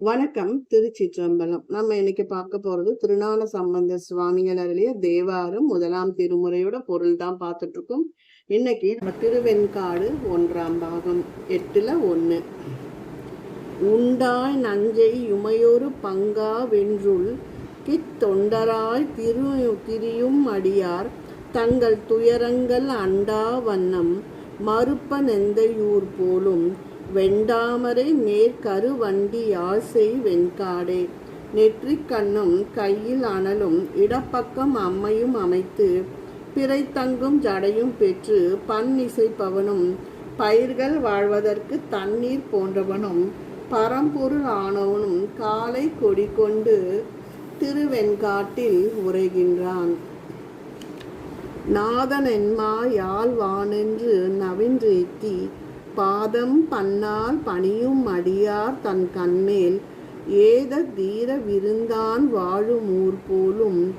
வணக்கம் திருச்சிற்றம்பலம். நம்ம இன்னைக்கு பார்க்க போறது திருநாள சம்பந்த சுவாமிகள் அருளிய தேவாரம் முதலாம் திருமுறையோட பொருள் தான் பார்த்துட்டு இருக்கோம் இன்னைக்கு நம்ம திருவெண்காடு ஒன்றாம் பாகம் எட்டுல ஒண்ணு. உண்டாய் நஞ்சை உமையொரு பங்கா வென்றுள் கித்தொண்டராய் திரு திரியும் அடியார் தங்கள் துயரங்கள் அண்டா வண்ணம் மறுப்ப நெந்தையூர் போலும் வெண்டாமரை மேற்கரு வண்டி யாசை வெண்காடே. நெற்றிக் கண்ணும் கையில் அனலும் இடப்பக்கம் அம்மையும் அமைத்து பிறை தங்கும் ஜடையும் பெற்று பண் இசைப்பவனும் பயிர்கள் வாழ்வதற்கு தண்ணீர் போன்றவனும் பரம்பொருள் ஆனவனும் காலை கொடி கொண்டு திருவெண்காட்டில் உரைகின்றான் நாதனென்மா யாழ்வானென்று நவின்றேத்தி பாதம் பன்னால் பணியும் அடியார் தன் கண்மேல். ஏத தீர விருந்தான் வாழும் ஊர் போலும்.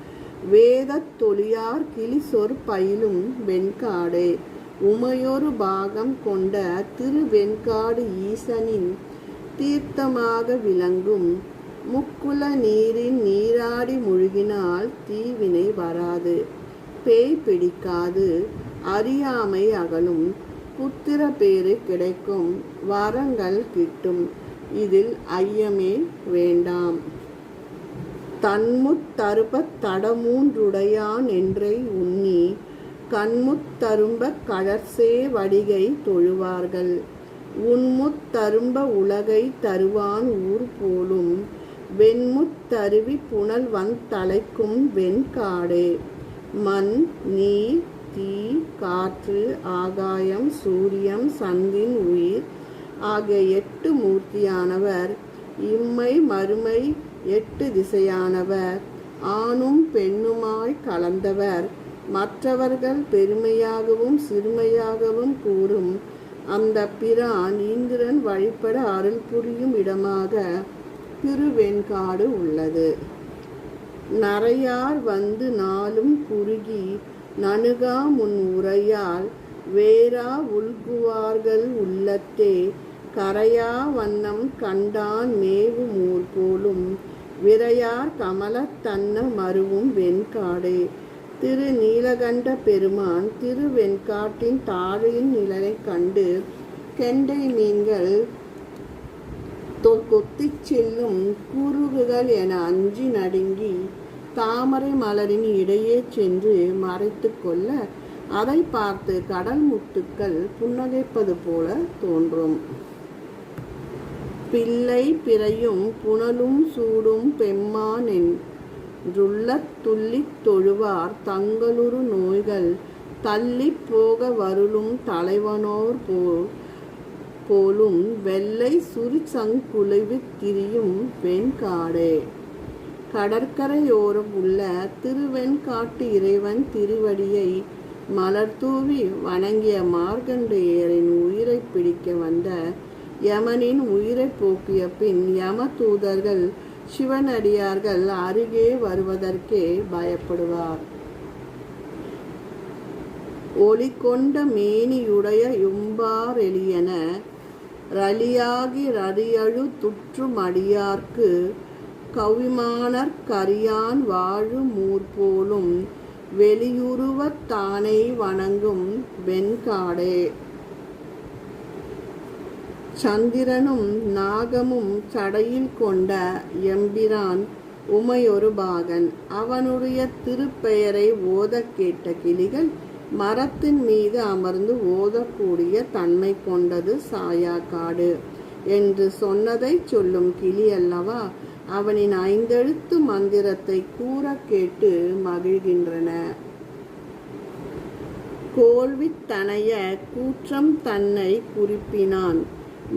வேதத் தொழியார் கிளி சொற் பயிலும் வெண்காடே. உமையொரு பாகம் கொண்ட திருவெண்காடு ஈசனின் தீர்த்தமாக விளங்கும். முக்குல நீரின் நீராடி முழுகினால் தீவினை வராது. பேய் பிடிக்காது. அறியாமை அகலும். புத்திர பேறு கிடைக்கும். வரங்கள் கிட்டும். இதில் ஐயமே வேண்டாம். தன்முத்தருப தடமூன்றுடையான் என்றை உண்ணி கண்முத்தரும்ப கழற்சே வடிகை தொழுவார்கள். உன்முத்தரும்ப உலகை தருவான் ஊர் போலும் வெண்முத்தருவி புனல் வந்தலைக்கும் வெண்காடே. மண் நீர் தீ காற்று ஆகாயம் சூரியம் சந்தின் உயிர் ஆகிய எட்டு மூர்த்தியானவர். இம்மை மறுமை எட்டு திசையானவர். ஆணும் பெண்ணுமாய் கலந்தவர். மற்றவர்கள் பெருமையாகவும் சிறுமையாகவும் கூறும். அந்த பிரான் இந்திரன் வழிபட அருள் புரியும் இடமாக திருவெண்காடு உள்ளது. நரையார் வந்து நாளும் குறுகி நணுகா முன் உரையால் வேரா உள்குவார்கள் உள்ளத்தே கரையா வண்ணம் கண்டான் மேவு மூர் போலும் விரையார் கமலத்தன்ன மருவும் வெண்காடே. திரு நீலகண்ட பெருமான் திரு வெண்காட்டின் தாழையின் நிழலை கண்டு கெண்டை மீன்கள் கொத்திச் செல்லும் குருகுகள் என அஞ்சி நடுங்கி தாமரை மலரின் இடையே சென்று மறைத்து கொள்ள அதை பார்த்து கடல் முத்துக்கள் புன்னகைப்பது போல தோன்றும். பிள்ளை பிறையும் புனலும் சூடும் பெம்மான் என்றுள்ள துள்ளித் தொழுவார் தங்களுரு நோய்கள் தள்ளி போக வருளும் தலைவனோர் போல் போலும் வெள்ளை சுரிசங்குலைவு திரியும் வெண்காடே. கடற்கரையோரம் உள்ள திருவெண்காட்டு இறைவன் திருவடியை மலர்தூவி வணங்கிய மார்கண்டேயரின் உயிரை பிடிக்க வந்த யமனின் உயிரை போக்கிய பின் யம தூதர்கள் சிவனடியார்கள் அருகே வருவதற்கே பயப்படுவார். ஒளி கொண்ட மேனியுடைய யும்பாரெளியன ரலியாகி ரரியழு துற்றும் அடியார்க்கு கவிமானர் கரியான் வாழு மூர்போலும் வெளியுருவத் தானே வணங்கும் வெண்காடே. சந்திரனும் நாகமும் சடையில் கொண்ட எம்பிரான் உமையொரு பாகன். அவனுடைய திருப்பெயரை ஓதக் கேட்ட கிளிகள் மரத்தின் மீது அமர்ந்து ஓதக்கூடிய தன்மை கொண்டது சாயாக்காடு என்று சொன்னதை சொல்லும் கிளி அல்லவா அவனின் ஐந்தெழுத்து மந்திரத்தை கூற கேட்டு மகிழ்கின்றன. கோல்வித்தனைய கூற்றம் தன்னை குறிப்பினான்.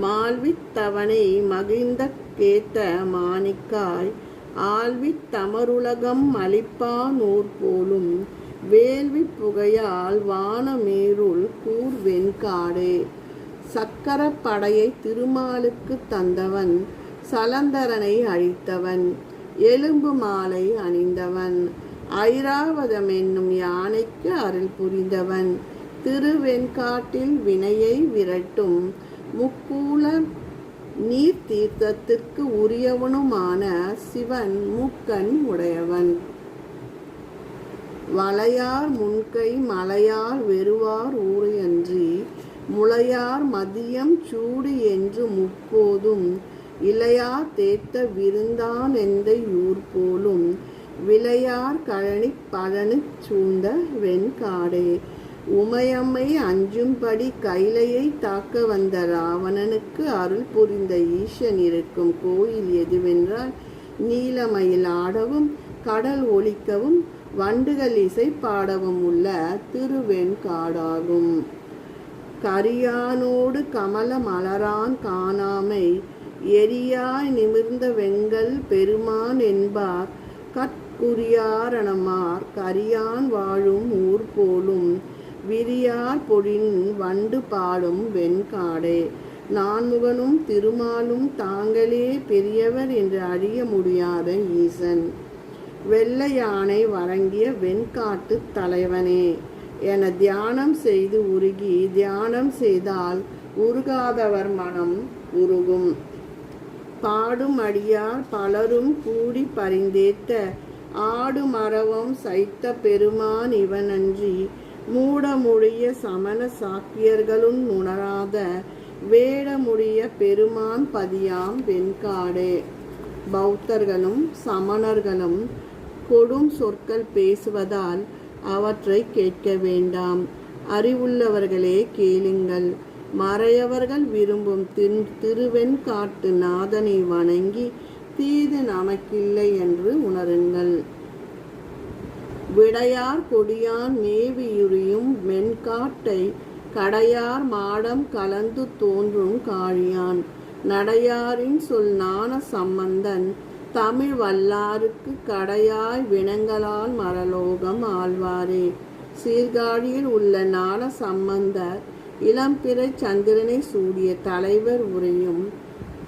மால்வித்தவனை மகிழ்ந்த கேத்த மாணிக்காய் ஆழ்வித்தமருலகம் அளிப்பானூர் போலும் வேள்வி புகையால் வானமேருள் கூர் வெண்காடே சக்கர படையை திருமாலுக்கு தந்தவன் சலந்தரனை அழித்தவன் எலும்பு மாலை அணிந்தவன் ஐராவதம் என்னும் யானைக்கு அருள் புரிந்தவன் திருவெண்காட்டில் வினையை விரட்டும் முக்கூல நீர் தீர்த்தத்திற்கு உரியவனுமான சிவன் மூக்கன் உடையவன். வளையார் முன்கை மலையார் வெறுவார் ஊரையன்றி முளையார் மதியம் சூடு என்று முப்போதும் இளையார் தேத்த விருந்தான் எந்த யூர் போலும்? விளையார் கழனி பழனு சூழ்ந்த வெண்காடே. உமையம்மை அஞ்சும்படி கைலையை தாக்க வந்த ராவணனுக்கு அருள் புரிந்த ஈசன் இருக்கும் கோயில் எதுவென்றால் நீலமயில் ஆடவும் கடல் ஒழிக்கவும் வண்டுகள் இசை பாடவும் உள்ள திருவெண்காடாகும். கரியானோடு கமல மலரான் காணாமை எரியாய் நிமிர்ந்த வெங்கல் பெருமான் என்பார். கற்குரியாரணமார் கரியான் வாழும் ஊர் போலும் விரியார் பொழின் வண்டு பாடும் வெண்காடே. நான்முகனும் திருமாலும் தாங்களே பெரியவர் என்று அறிய முடியாத ஈசன். வெள்ளையானை வழங்கிய வெண்காட்டு தலைவனே. என தியானம் செய்து உருகி தியானம் செய்தால் உருகாதவர் மனம் உருகும். பாடும் அடியார் பலரும் கூடி பரிந்தேத்த ஆடு மரவம் சைத்த பெருமான் இவனன்றி மூடமுடிய சமண சாக்கியர்களும் உணராத வேடமுடிய பெருமான் பதியாம் வெண்காடே. பௌத்தர்களும் சமணர்களும் கொடும் சொற்கள் பேசுவதால் அவற்றை கேட்க வேண்டாம். அறிவுள்ளவர்களே கேளுங்கள். மறையவர்கள் விரும்பும் தின் திருவெண்காட்டு நாதனை வணங்கி தீது நமக்கில்லை என்று உணருங்கள். விடையார் கொடியான் மேவியுரியும் மென்காட்டை கடையார் மாடம் கலந்து தோன்றும் காழியான். நடையாரின் சொல் நாண சம்பந்தன் தமிழ் வல்லாருக்கு கடையாய் வினங்களால் மரலோகம் ஆழ்வாரே. சீர்காழியில் உள்ள நாண சம்பந்தர் இளம்பிறை சந்திரனை சூடிய தலைவர் உரையும்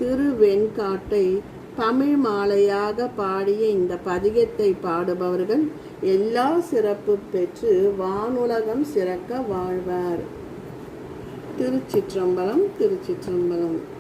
திருவெண்காட்டை தமிழ் மாலையாக பாடிய இந்த பதிகத்தை பாடுபவர்கள் எல்லா சிறப்பு பெற்று வானுலகம் சிறக்க வாழ்வார். திருச்சிற்றம்பலம் திருச்சிற்றம்பலம்.